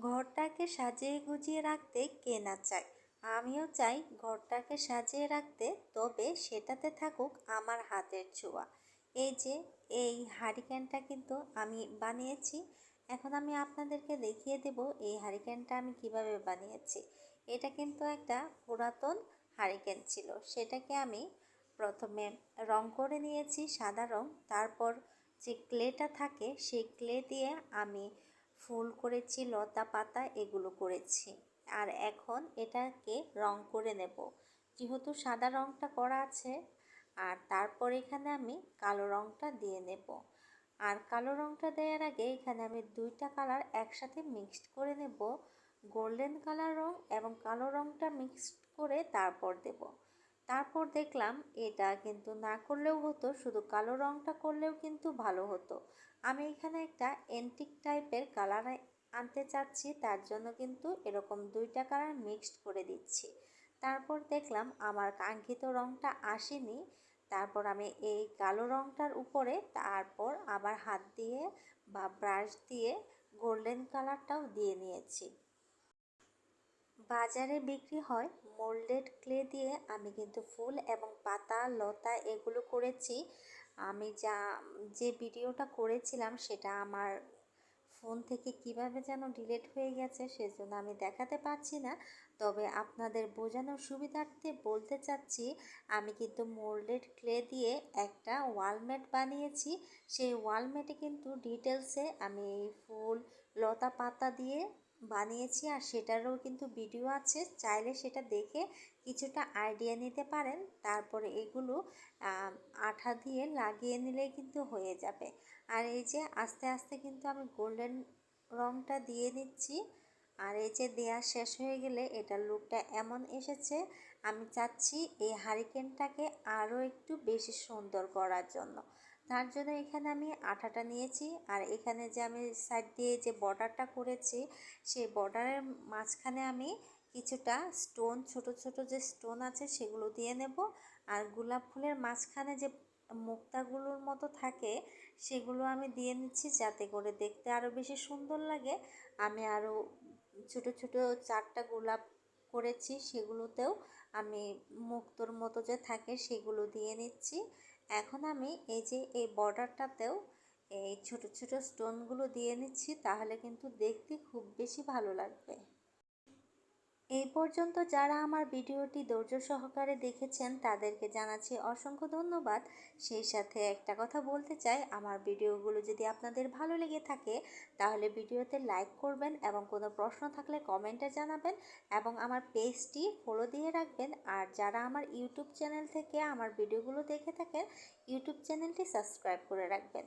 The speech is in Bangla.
ঘরটাকে সাজিয়ে গুজিয়ে রাখতে কে না চায়? আমিও চাই ঘরটাকে সাজিয়ে রাখতে, তবে সেটাতে থাকুক আমার হাতের ছোঁয়া। এই যে, এই হারিকেনটা কিন্তু আমি বানিয়েছি। এখন আমি আপনাদেরকে দেখিয়ে দেব এই হারিকেনটা আমি কীভাবে বানিয়েছি। এটা কিন্তু একটা পুরাতন হারিকেন ছিল। সেটাকে আমি প্রথমে রং করে নিয়েছি সাদা রং। তারপর যে ক্লেটা থাকে, সেই ক্লে দিয়ে আমি ফুল করেছি লতা পাতা এগুলো করেছি। আর এখন এটাকে রং করে নেব। যেহেতু সাদা রংটা করা আছে, আর তারপর এখানে আমি কালো রংটা দিয়ে নেব। আর কালো রংটা দেওয়ার আগে এখানে আমি দুইটা কালার একসাথে মিক্সড করে নেব। গোল্ডেন কালার রং এবং কালো রংটা মিক্সড করে তারপর দেব। তারপর দেখলাম এটা কিন্তু না করলেও হতো, শুধু কালো রংটা করলেও কিন্তু ভালো হতো। আমি এখানে একটা এন্টিক টাইপের কালার আনতে চাচ্ছি, তার জন্য কিন্তু এরকম দুইটা কালার মিক্সড করে দিচ্ছি। তারপর দেখলাম আমার কাঙ্ক্ষিত রংটা আসেনি, তারপর আমি এই কালো রংটার উপরে তারপর আবার হাত দিয়ে বা ব্রাশ দিয়ে গোল্ডেন কালারটাও দিয়ে নিয়েছি। বাজারে বিক্রি হয় মোল্ডেড ক্লে দিয়ে। আমি কিন্তু ফুল এবং পাতা, লতা এগুলো করেছি। আমি যা, যে ভিডিওটা করেছিলাম সেটা আমার ফোন থেকে কীভাবে যেন ডিলেট হয়ে গেছে সেজন্য আমি দেখাতে পারছি না। তবে আপনাদের বোঝানোর সুবিধার্থে বলতে চাচ্ছি, আমি কিন্তু মোল্ডেড ক্লে দিয়ে একটা ওয়ালমেট বানিয়েছি। সেই ওয়ালমেটে কিন্তু ডিটেলসে আমি এই ফুল, লতা, পাতা দিয়ে বানিয়েছি আর সেটারও কিন্তু ভিডিও আছে। চাইলে সেটা দেখে কিছুটা আইডিয়া নিতে পারেন। তারপরে এগুলো আঠা দিয়ে লাগিয়ে নিলেই কিন্তু হয়ে যাবে। আর এই যে আস্তে আস্তে কিন্তু আমি গোল্ডেন রংটা দিয়ে নিচ্ছি। আর এই যে দেয়া শেষ হয়ে গেলে এটার লুকটা এমন এসেছে, আমি চাচ্ছি এই হারিকেনটাকে আরও একটু বেশি সুন্দর করার জন্য। তার জন্য এখানে আমি আঠাটা নিয়েছি আর এখানে যে আমি সাইড দিয়ে যে বর্ডারটা করেছি, সেই বর্ডারের মাঝখানে আমি কিছুটা স্টোন ছোট ছোট যে স্টোন আছে সেগুলো দিয়ে নেব। আর গোলাপ ফুলের মাঝখানে যে মুক্তাগুলোর মতো থাকে, সেগুলো আমি দিয়ে নিচ্ছি যাতে করে দেখতে আরও বেশি সুন্দর লাগে। আমি আরও ছোট ছোট চারটা গোলাপ করেছি সেগুলোতেও আমি মুক্তোর মতো যে থাকে সেগুলো দিয়ে নিচ্ছি। এখন আমি এই যে এই বর্ডারটাতেও এই ছোট ছোট স্টোনগুলো দিয়ে নিচ্ছি, তাহলে কিন্তু দেখতে খুব বেশি ভালো লাগবে। এই পর্যন্ত যারা আমার ভিডিওটি ধৈর্য সহকারে দেখেছেন, তাদেরকে জানাচ্ছি অসংখ্য ধন্যবাদ। সেই সাথে একটা কথা বলতে চাই, আমার ভিডিওগুলো যদি আপনাদের ভালো লেগে থাকে, তাহলে ভিডিওতে লাইক করবেন এবং কোনো প্রশ্ন থাকলে কমেন্টে জানাবেন এবং আমার পেজটি ফলো দিয়ে রাখবেন। আর যারা আমার ইউটিউব চ্যানেল থেকে আমার ভিডিওগুলো দেখে থাকেন, ইউটিউব চ্যানেলটি সাবস্ক্রাইব করে রাখবেন।